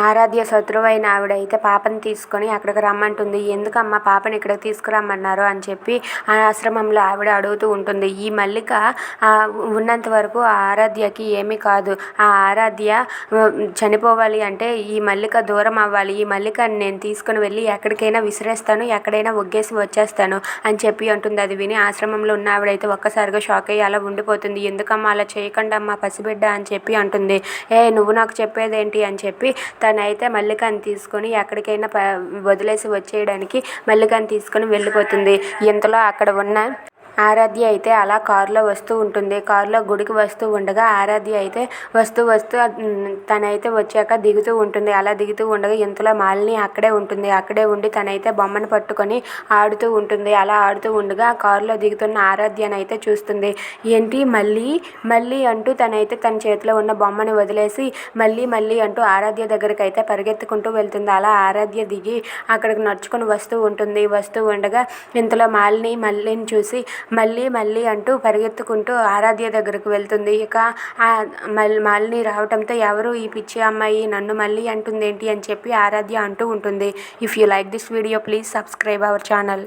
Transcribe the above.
ఆరాధ్య శత్రువైన ఆవిడ అయితే పాపని తీసుకొని అక్కడికి రమ్మంటుంది. ఎందుకమ్మా పాపని ఇక్కడికి తీసుకురమ్మన్నారు? అని చెప్పి ఆ ఆశ్రమంలో ఆవిడ అడుగుతూ ఉంటుంది. ఈ మల్లిక ఉన్నంత వరకు ఆ ఆరాధ్యకి ఏమీ కాదు. ఆ ఆరాధ్య చనిపోవాలి అంటే ఈ మల్లిక దూరం అవ్వాలి. ఈ మల్లికని నేను తీసుకుని వెళ్ళి ఎక్కడికైనా విసిరేస్తాను ఎక్కడైనా ఒగ్గేసి వచ్చేస్తాను అని చెప్పి అంటుంది. అది విని ఆశ్రమంలో ఉన్న ఆవిడైతే ఒక్కసారిగా షాక్ అయ్యి అలా ఉండిపోతుంది. ఎందుకమ్మా అలా చేయకుండా అమ్మా పసిబిడ్డ? అని చెప్పి అంటుంది. ఏ నువ్వు నాకు చెప్పేదేంటి? అని చెప్పి తనైతే మల్లికని తీసుకొని ఎక్కడికైనా ప వదిలేసి వచ్చేయడానికి మల్లికని తీసుకొని వెళ్ళిపోతుంది. ఇంతలో అక్కడ ఉన్న ఆరాధ్య అయితే అలా కారులో వస్తూ ఉంటుంది. కారులో గుడికి వస్తూ ఉండగా ఆరాధ్య అయితే వస్తూ వస్తూ తనైతే వచ్చాక దిగుతూ ఉంటుంది. అలా దిగుతూ ఉండగా ఇంతలో మాలిని అక్కడే ఉంటుంది. అక్కడే ఉండి తనైతే బొమ్మను పట్టుకొని ఆడుతూ ఉంటుంది. అలా ఆడుతూ ఉండగా కారులో దిగుతున్న ఆరాధ్యను అయితే చూస్తుంది. ఏంటి మళ్ళీ? మళ్ళీ? అంటూ తనైతే తన చేతిలో ఉన్న బొమ్మను వదిలేసి మళ్ళీ మళ్ళీ అంటూ ఆరాధ్య దగ్గరికి అయితే పరిగెత్తుకుంటూ వెళ్తుంది. అలా ఆరాధ్య దిగి అక్కడికి నడుచుకొని వస్తూ ఉంటుంది. వస్తూ ఉండగా ఇంతలో మాలిని మళ్ళీని చూసి మళ్ళీ మళ్ళీ అంటూ పరిగెత్తుకుంటూ ఆరాధ్య దగ్గరకు వెళ్తుంది. ఇక మాలిని రావటంతో ఎవరు ఈ పిచ్చి అమ్మాయి నన్ను మళ్ళీ అంటుంది ఏంటి అని చెప్పి ఆరాధ్య అంటూ ఉంటుంది. If you like this video please subscribe our channel